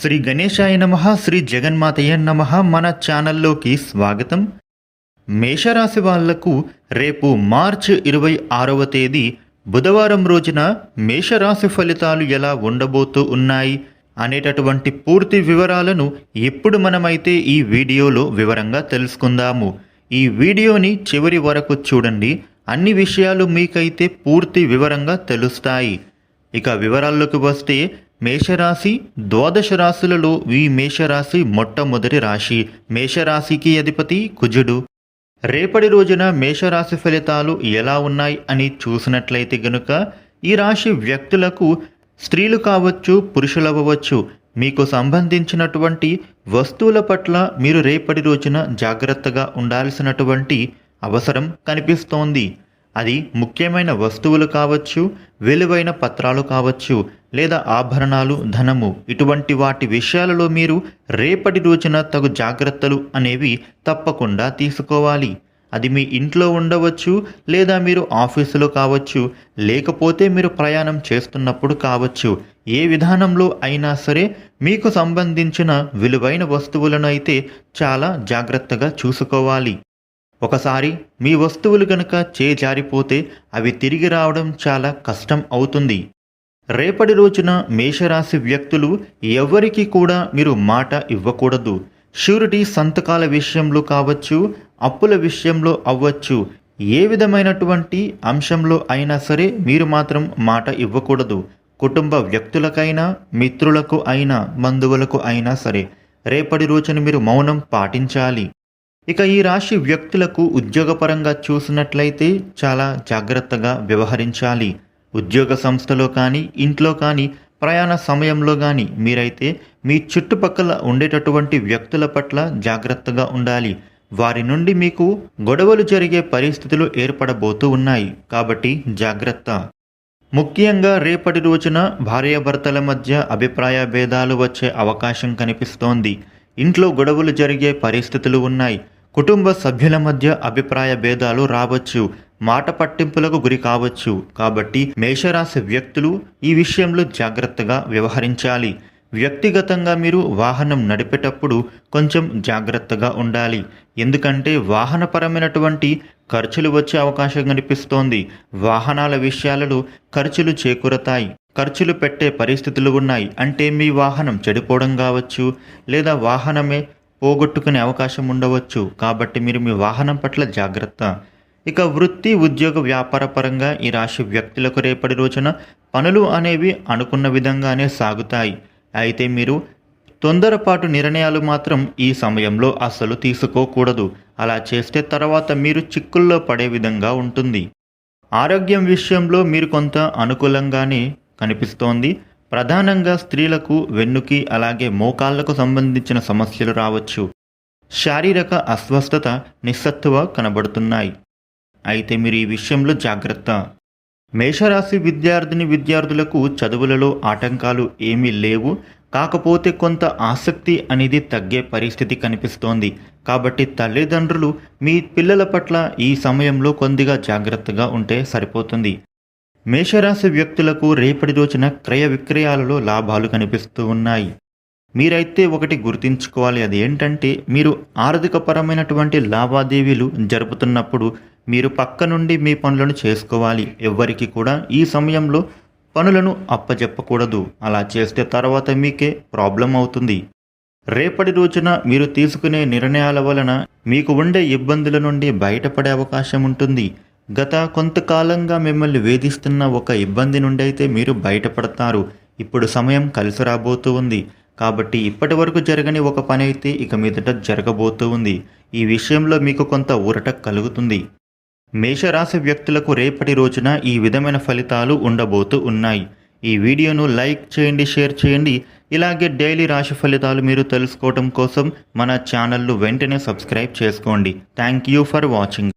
శ్రీ గణేశాయ నమ శ్రీ జగన్మాతయ్య నమ మన ఛానల్లోకి స్వాగతం. మేషరాశి వాళ్ళకు రేపు మార్చ్ ఇరవై ఆరవ తేదీ బుధవారం రోజున మేషరాశి ఫలితాలు ఎలా ఉండబోతూ ఉన్నాయి అనేటటువంటి పూర్తి వివరాలను ఇప్పుడు మనమైతే ఈ వీడియోలో వివరంగా తెలుసుకుందాము. ఈ వీడియోని చివరి వరకు చూడండి. అన్ని విషయాలు మీకైతే పూర్తి వివరంగా తెలుస్తాయి. ఇక వివరాల్లోకి వస్తే మేషరాశి ద్వాదశ రాశులలో ఈ మేషరాశి మొట్టమొదటి రాశి. మేషరాశికి అధిపతి కుజుడు. రేపటి రోజున మేషరాశి ఫలితాలు ఎలా ఉన్నాయి అని చూసినట్లయితే గనుక ఈ రాశి వ్యక్తులకు స్త్రీలు కావచ్చు పురుషులవ్వచ్చు మీకు సంబంధించినటువంటి వస్తువుల పట్ల మీరు రేపటి రోజున జాగ్రత్తగా ఉండాల్సినటువంటి అవసరం కనిపిస్తోంది. అది ముఖ్యమైన వస్తువులు కావచ్చు విలువైన పత్రాలు కావచ్చు లేదా ఆభరణాలు ధనము ఇటువంటి వాటి విషయాలలో మీరు రేపటి రోజున తగు జాగ్రత్తలు అనేవి తప్పకుండా తీసుకోవాలి. అది మీ ఇంట్లో ఉండవచ్చు లేదా మీరు ఆఫీసులో కావచ్చు లేకపోతే మీరు ప్రయాణం చేస్తున్నప్పుడు కావచ్చు. ఏ విధానంలో అయినా సరే మీకు సంబంధించిన విలువైన వస్తువులను అయితే చాలా జాగ్రత్తగా చూసుకోవాలి. ఒకసారి మీ వస్తువులు గనక చేజారిపోతే అవి తిరిగి రావడం చాలా కష్టం అవుతుంది. రేపటి రోజున మేషరాశి వ్యక్తులు ఎవరికి కూడా మీరు మాట ఇవ్వకూడదు. షూరిటీ సంతకాల విషయంలో కావచ్చు అప్పుల విషయంలో అవ్వచ్చు. ఏ విధమైనటువంటి అంశంలో అయినా సరే మీరు మాత్రం మాట ఇవ్వకూడదు. కుటుంబ వ్యక్తులకైనా మిత్రులకు అయినా బంధువులకు అయినా సరే రేపటి రోజున మీరు మౌనం పాటించాలి. ఇక ఈ రాశి వ్యక్తులకు ఉద్యోగపరంగా చూసినట్లయితే చాలా జాగ్రత్తగా వ్యవహరించాలి. ఉద్యోగ సంస్థలో కానీ ఇంట్లో కానీ ప్రయాణ సమయంలో కానీ మీరైతే మీ చుట్టుపక్కల ఉండేటటువంటి వ్యక్తుల పట్ల జాగ్రత్తగా ఉండాలి. వారి నుండి మీకు గొడవలు జరిగే పరిస్థితులు ఏర్పడబోతూ ఉన్నాయి. కాబట్టి జాగ్రత్త. ముఖ్యంగా రేపటి రోజున భార్యాభర్తల మధ్య అభిప్రాయ భేదాలు వచ్చే అవకాశం కనిపిస్తోంది. ఇంట్లో గొడవలు జరిగే పరిస్థితులు ఉన్నాయి. కుటుంబ సభ్యుల మధ్య అభిప్రాయ భేదాలు రావచ్చు మాట పట్టింపులకు గురి కావచ్చు. కాబట్టి మేషరాశి వ్యక్తులు ఈ విషయంలో జాగ్రత్తగా వ్యవహరించాలి. వ్యక్తిగతంగా మీరు వాహనం నడిపేటప్పుడు కొంచెం జాగ్రత్తగా ఉండాలి. ఎందుకంటే వాహనపరమైనటువంటి ఖర్చులు వచ్చే అవకాశం కనిపిస్తోంది. వాహనాల విషయాలలో ఖర్చులు చేకూరతాయి. ఖర్చులు పెట్టే పరిస్థితులు ఉన్నాయి. అంటే మీ వాహనం చెడిపోవడం కావచ్చు లేదా వాహనమే పోగొట్టుకునే అవకాశం ఉండవచ్చు. కాబట్టి మీరు మీ వాహనం పట్ల జాగ్రత్త. ఇక వృత్తి ఉద్యోగ వ్యాపార పరంగా ఈ రాశి వ్యక్తులకు రేపటి రోజున పనులు అనేవి అనుకున్న విధంగానే సాగుతాయి. అయితే మీరు తొందరపాటు నిర్ణయాలు మాత్రం ఈ సమయంలో అస్సలు తీసుకోకూడదు. అలా చేస్తే తర్వాత మీరు చిక్కుల్లో పడే విధంగా ఉంటుంది. ఆరోగ్యం విషయంలో మీరు కొంత అనుకూలంగానే కనిపిస్తోంది. ప్రధానంగా స్త్రీలకు వెన్నుకి అలాగే మోకాళ్ళకు సంబంధించిన సమస్యలు రావచ్చు. శారీరక అస్వస్థత నిస్సత్తువ కనబడుతున్నాయి. అయితే మీరు ఈ విషయంలో జాగ్రత్త. మేషరాశి విద్యార్థిని విద్యార్థులకు చదువులలో ఆటంకాలు ఏమీ లేవు. కాకపోతే కొంత ఆసక్తి అనేది తగ్గే పరిస్థితి కనిపిస్తోంది. కాబట్టి తల్లిదండ్రులు మీ పిల్లల పట్ల ఈ సమయంలో కొద్దిగా జాగ్రత్తగా ఉంటే సరిపోతుంది. మేషరాశి వ్యక్తులకు రేపటి రోజున క్రయ విక్రయాలలో లాభాలు కనిపిస్తూ ఉన్నాయి. మీరైతే ఒకటి గుర్తుంచుకోవాలి. అది ఏంటంటే మీరు ఆర్థికపరమైనటువంటి లావాదేవీలు జరుపుతున్నప్పుడు మీరు పక్క నుండి మీ పనులను చేసుకోవాలి. ఎవ్వరికి కూడా ఈ సమయంలో పనులను అప్పజెప్పకూడదు. అలా చేస్తే తర్వాత మీకే ప్రాబ్లం అవుతుంది. రేపటి రోజున మీరు తీసుకునే నిర్ణయాల వలన మీకు ఉండే ఇబ్బందుల నుండి బయటపడే అవకాశం ఉంటుంది. గత కొంతకాలంగా మిమ్మల్ని వేధిస్తున్న ఒక ఇబ్బంది నుండి అయితే మీరు బయటపడతారు. ఇప్పుడు సమయం కలిసి రాబోతూ ఉంది. కాబట్టి ఇప్పటి వరకు జరగని ఒక పని అయితే ఇక మీదట జరగబోతూ ఉంది. ఈ విషయంలో మీకు కొంత ఊరట కలుగుతుంది. మేషరాశి వ్యక్తులకు రేపటి రోజున ఈ విధమైన ఫలితాలు ఉండబోతూ ఉన్నాయి. ఈ వీడియోను లైక్ చేయండి షేర్ చేయండి. ఇలాగే డైలీ రాశి ఫలితాలు మీరు తెలుసుకోవడం కోసం మన ఛానల్ను వెంటనే సబ్స్క్రైబ్ చేసుకోండి. Thank you for watching.